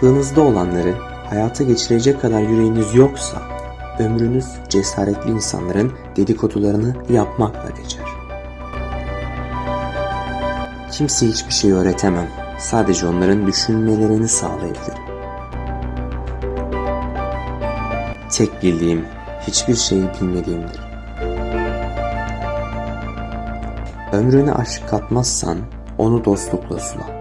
aklınızda olanları hayata geçirecek kadar yüreğiniz yoksa ömrünüz cesaretli insanların dedikodularını yapmakla geçer. Kimse hiçbir şey öğretemem. Sadece onların düşünmelerini sağlayabilirim. Tek bildiğim hiçbir şeyi bilmediğimdir. Ömrüne aşk katmazsan onu dostlukla sula.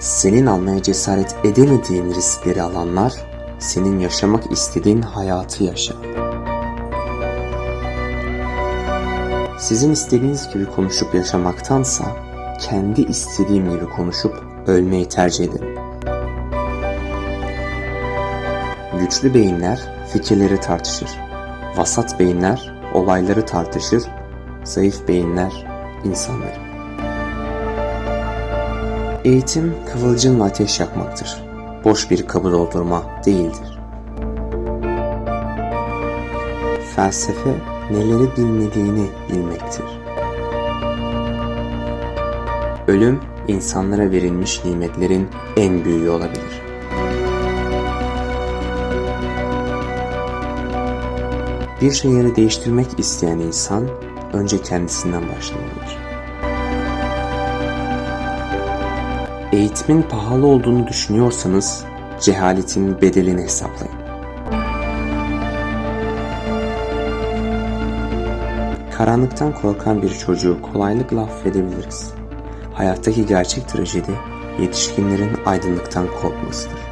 Senin almaya cesaret edemediğin riskleri alanlar senin yaşamak istediğin hayatı yaşar. Sizin istediğiniz gibi konuşup yaşamaktansa kendi istediğim gibi konuşup ölmeyi tercih ederim. Güçlü beyinler fikirleri tartışır. Vasat beyinler olayları tartışır. Zayıf beyinler insanları. Eğitim kıvılcımla ateş yakmaktır. Boş bir kabı doldurma değildir. Felsefe neleri bilmediğini bilmektir. Ölüm insanlara verilmiş nimetlerin en büyüğü olabilir. Bir şeyleri değiştirmek isteyen insan önce kendisinden başlamalıdır. Eğitimin pahalı olduğunu düşünüyorsanız cehaletin bedelini hesaplayın. Karanlıktan korkan bir çocuğu kolaylıkla affedebiliriz. Hayattaki gerçek trajedi yetişkinlerin aydınlıktan korkmasıdır.